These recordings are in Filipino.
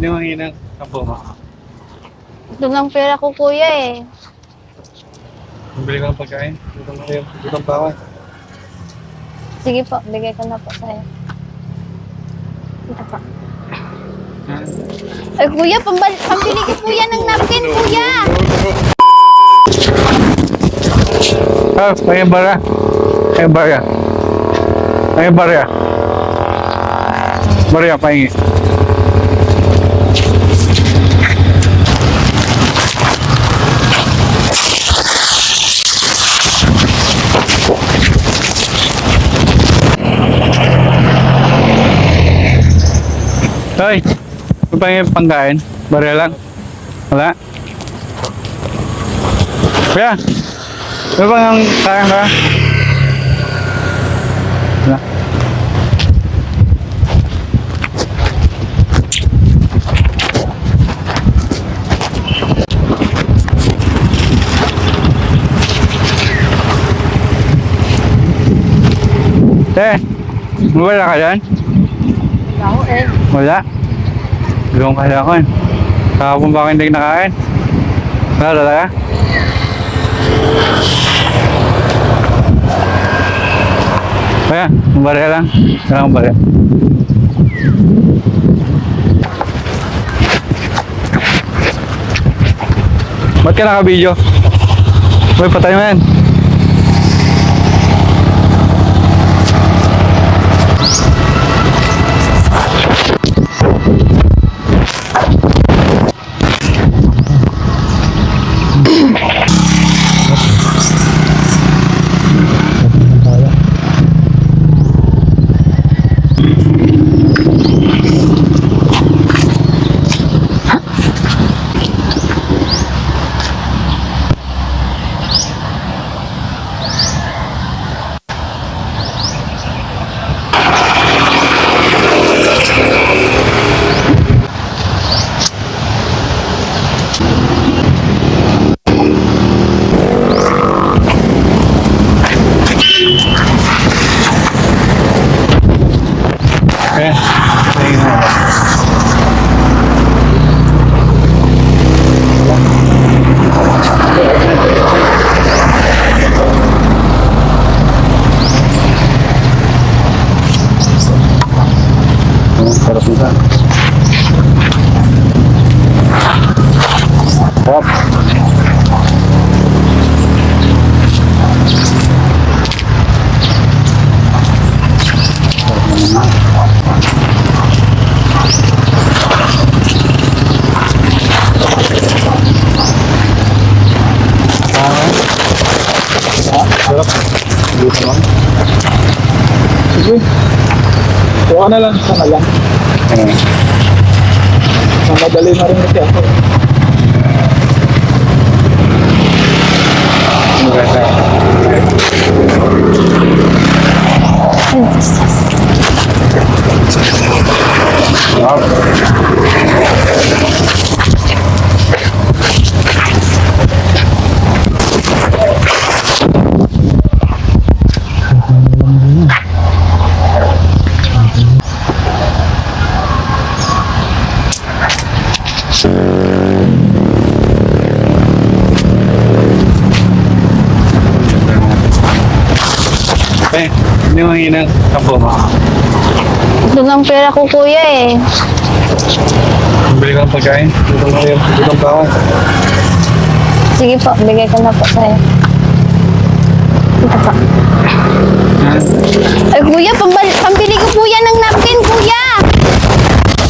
Hindi mo hinang tampo mo. Doon lang pera ko kuya eh. Bumili ka ng pagkain. Dito mo kayo. Dito ang bawan. Sige po, bigay ko na po sa'yo. Ito po. Ay kuya, pambal pambili ko kuya ng napkin kuya. Ah, pakai bara. Pakai bara. Pakai bara. Bara pakai. Hoy, ano pa yung pangkain? Barya lang? Wala? Kuya, ano ba ang kaya ka? Wala. Eh, wala ka dyan? Ako eh. Wala. Gawin ka lang ako eh. Kahapon ba hindi nakain? Wala talaga? Kaya, barya lang. Wala akong barya. Ba't ka naka-video? Uy, patay mo yan. Kaya, tingin mo. Sarap. Sarap. Dito lang. Sige. Kuha na lang isa na lang. Ayan. Mamadali na rin kasi ako. Eh, hindi mo hinang tampo mo. Doon lang pera ko kuya eh. Bumili ka ng pagkain. Dito mo kayo. Dito ang bawan. Sige po, bigay ko na po sa'yo. Ito po. Ay kuya, pambal pambili ko kuya ng napkin kuya.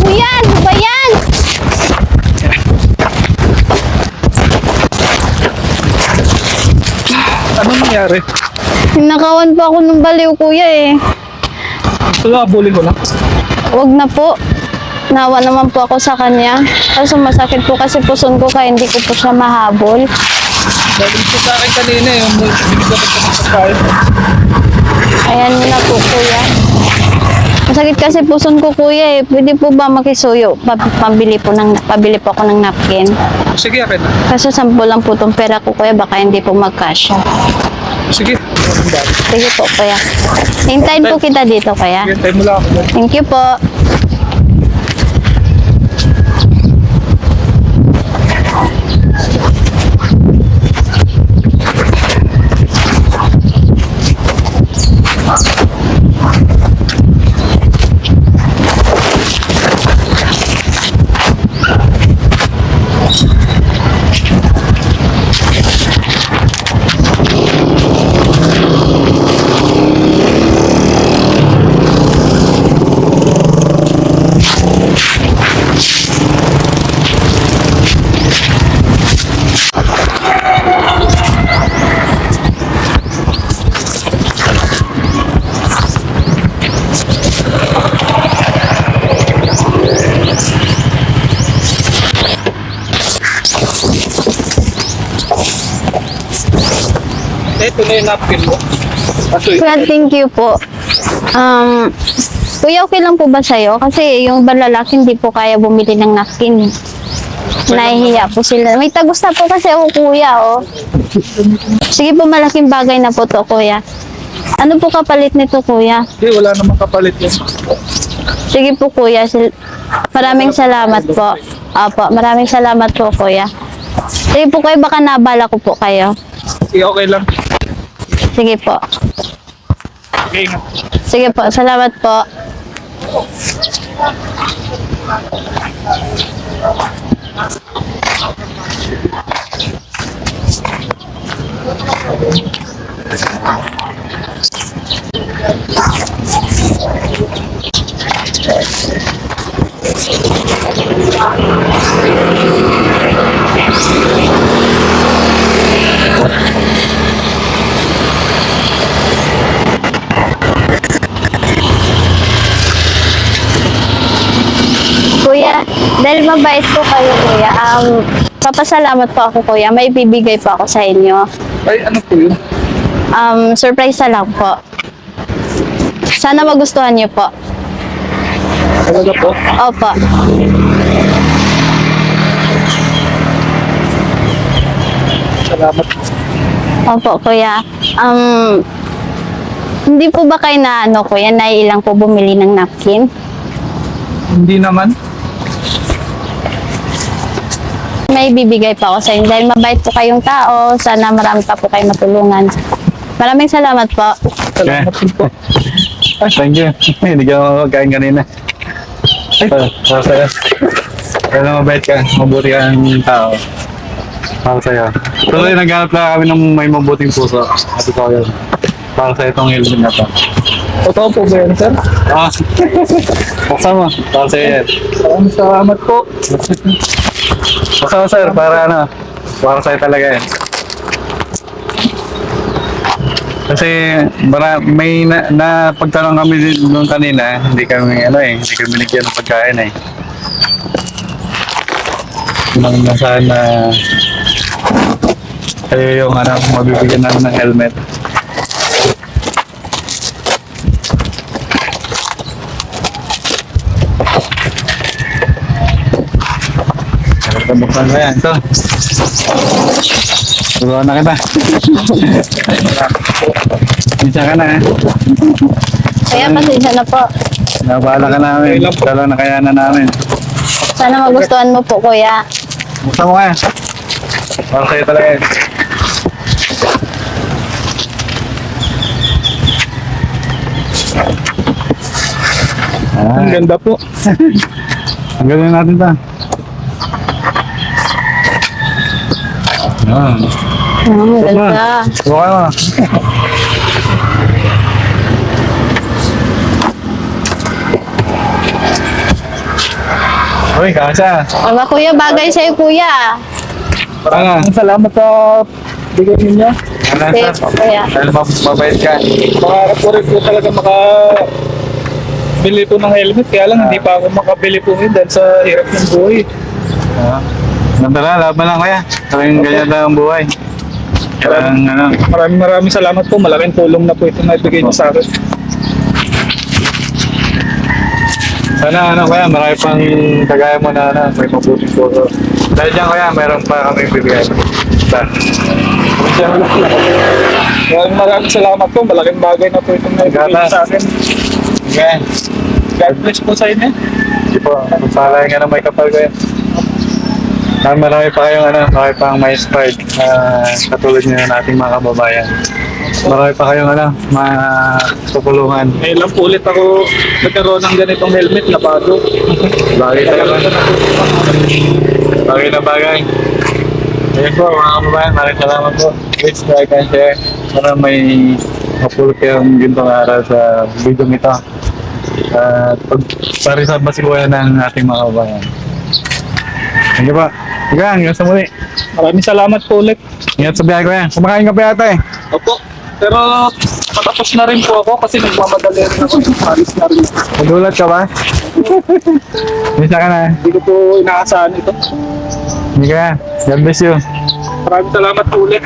Kuya, ano ba yan? Anong nangyari? Ninakawan pa ako ng baliw kuya eh. Ito lang, abulin ko lang. Wag na po. Nawa naman po ako sa kanya. Kaso masakit po kasi puson ko kaya hindi ko po siya mahabol. Dahil ito sa akin kanina yung binigyan ko pagkain. Ayan na po kuya. Masakit kasi puson ko kuya eh. Pwede po ba makisuyo? Pa- pambili po ng, pabili po ako ng napkin. Sige, akin na. Kaso sampo lang po tong pera ko kuya. Baka hindi po magkasya. Sige. Sige po kuya. Hintayin po kita dito kuya. Time mo lang ako. Thank you po. Ito na yung napkin mo. Ato eh. Kuya, thank you po. Um, kuya, okay lang po ba sa'yo? Kasi yung ba lalaki hindi po kaya bumili ng napkin. Nahihiya po sila. May tagos na po kasi ako, kuya, oh. Sige po, malaking bagay na po to, kuya. Ano po kapalit nito, kuya? Hindi, wala namang kapalit yan. Sige po, kuya. Sil- Maraming salamat po. Apo, maraming salamat po, kuya. Sige po, kuya, baka nabala ko po kayo. Sige, okay lang. Sige po. Okay. Sige po, salamat po. Kuya, dahil mabait po kayo, kuya, um, papasalamat po ako, kuya. May bibigay po ako sa inyo. Ay, ano po yun? Um, surprise na lang po. Sana magustuhan niyo po. Talaga po? Opo. Salamat. Opo, kuya. Um, hindi po ba kayo na, ano, kuya, naiilang po bumili ng napkin? Hindi naman. May bibigay pa ako sa inyo dahil mabait po kayong tao. Sana marami pa po kayong matulungan. Maraming salamat po. Salamat din po. Ah, thank you. Hindi ka makakain kanina. Para, para sa'yo. Kaya mabait ka, mabuti kang tao. Para sa'yo. Tuloy, naghanap lang kami ng may mabuting puso. At ito yun. Para sa itong helmet na to. Totoo po ba yan, sir? Ah, mo. Para sa'yo yan. Maraming salamat po. Mo, sir. Para ano, para sa'yo talaga yan. Kasi mara, may na, na pagtanong kami noon kanina, hindi kami ano eh, hindi kami binigyan ng pagkain eh. Nang nasaan na kayo yung ano, mabibigyan namin ng helmet. Buksan ko yan. Ito. Turuan na kita. Isa ka na eh. Kaya pasensya na po. Nabala ka namin. Dala na kaya na namin. Sana magustuhan mo po, kuya. Buksan mo kaya. Para sa'yo talaga yan. Ang ganda po. ang galing natin ta. Ah, Hmm, ganda. subukan mo. Uy, kasa. Aba, kuya, bagay sa'yo, kuya. Ano? Ang salamat sa bigay ninyo. Ano Okay, sa? kuya. Dahil mab- mabait ka. Pangarap ko rin po talaga maka bili po ng helmet. Kaya lang hindi pa ako makabili po yun dahil sa hirap ng buhay. Ah. Lang, laban lang kaya. Kaming ganyan lang ang buhay. Kailangan ano. Maraming maraming salamat po. Malaking tulong na po ito na ibigay niyo sa akin. Sana ano kaya, marami pang kagaya mo na ano, may mabuting photo. Dahil dyan kaya, meron pa kami bibigay. Maraming maraming salamat po. Malaking bagay na po itong naibigay niyo sa akin. Okay. God bless po sa inyo. Hindi po, magpalay nga na may kapal ko yan. Ah, marami pa kayong ano, marami pang may strike na katulad nyo ng ating mga kababayan. Marami pa kayong ano, mga tutulungan. Ngayon lang po ulit ako nagkaroon ng ganitong helmet na bago. Bagay talaga. Bagay na bagay. Ayun po, mga kababayan, maraming salamat po. Please like and share para may mapulot kayong gintong aral sa video nito. At pag para sa basikuyan ng ating mga kababayan. Thank you po. Sige, hanggang sa muli. Maraming salamat po ulit. Ingat sa biyahe ko yan. Kumakain ka pa yata eh. Opo. Pero patapos na rin po ako kasi nagmamadali rin ako. Alis na rin. Nagulat ka ba? Misa ka na. Hindi ko po inaasahan ito. Hindi ka. God bless you. Maraming salamat po ulit.